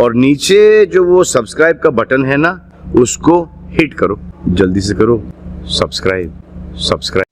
और नीचे जो वो सब्सक्राइब का बटन है ना उसको हिट करो। जल्दी से करो। सब्सक्राइब सब्सक्राइब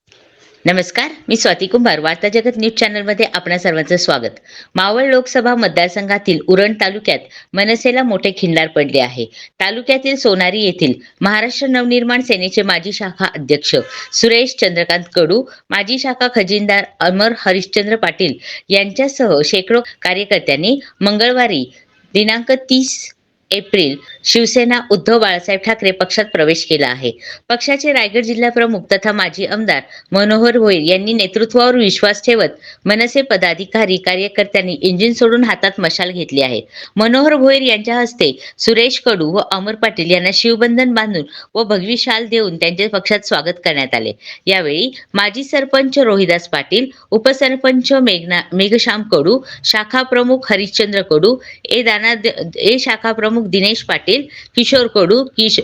नमस्कार मी स्वाती कुंभार वार्ता जगत न्यूज चॅनलमध्ये आपणा सर्वांचं स्वागत. मावळ लोकसभा मतदारसंघातील उरण तालुक्यात मनसेला मोठे खिंडार पडले आहे. तालुक्यातील सोनारी येथील महाराष्ट्र नवनिर्माण सेनेचे माजी शाखा अध्यक्ष सुरेश चंद्रकांत कडू माजी शाखा खजिनदार अमर हरिश्चंद्र पाटील यांच्यासह शेकडो कार्यकर्त्यांनी मंगळवारी dinangka tis. April Shivsena Uddhav Balasaheb Thackeray पक्षात प्रवेश केला आहे. पक्षाचे रायगड जिल्हा प्रमुख तथा माजी आमदार मनोहर भोईर यांनी नेतृत्वावर विश्वास ठेवत मनसे पदाधिकारी कार्यकर्त्यांनी इंजिन सोडून हातात मशाल घेतली आहे. मनोहर भोईर यांच्या हस्ते सुरेश कडू व अमर पाटील यांना शिवबंधन बांधून व भगवी शाल देऊन त्यांचे पक्षात स्वागत करण्यात आले. यावेळी माजी सरपंच रोहिदास पाटील उपसरपंच मेघना मेघश्याम कडू शाखा प्रमुख हरिश्चंद्र कडू ए दाना ए शाखा प्रमुख दिनेश पाटील किशोर कडू किश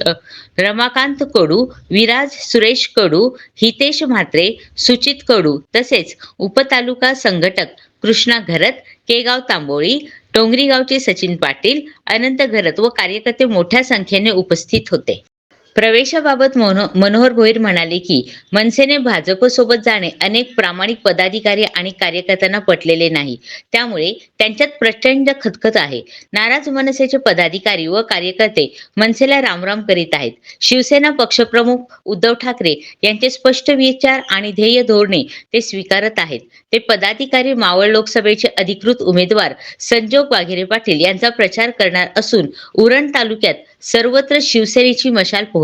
रमाकांत कडू विराज सुरेश कडू हितेश म्हात्रे सुचित कडू तसेच उपतालुका संघटक कृष्णा घरत केगाव तांबोळी टोंगरीगावचे सचिन पाटील अनंत घरत व कार्यकर्ते मोठ्या संख्येने उपस्थित होते. प्रवेशाबाबत मनोहर भोईर म्हणाले की मनसेने भाजपसोबत जाणे अनेक प्रामाणिक पदाधिकारी आणि कार्यकर्त्यांना पटलेले नाही. त्यामुळे त्यांच्यात प्रचंड खतखत आहे. नाराज मनसेचे पदाधिकारी व कार्यकर्ते मनसेला रामराम करीत आहेत. शिवसेना पक्षप्रमुख उद्धव ठाकरे यांचे स्पष्ट विचार आणि ध्येय धोरणे ते स्वीकारत आहेत. ते पदाधिकारी मावळ लोकसभेचे अधिकृत उमेदवार संजोग वाघेरे पाटील यांचा प्रचार करणार असून उरण तालुक्यात सर्वत्र शिवसेनेची मशाल पोहोच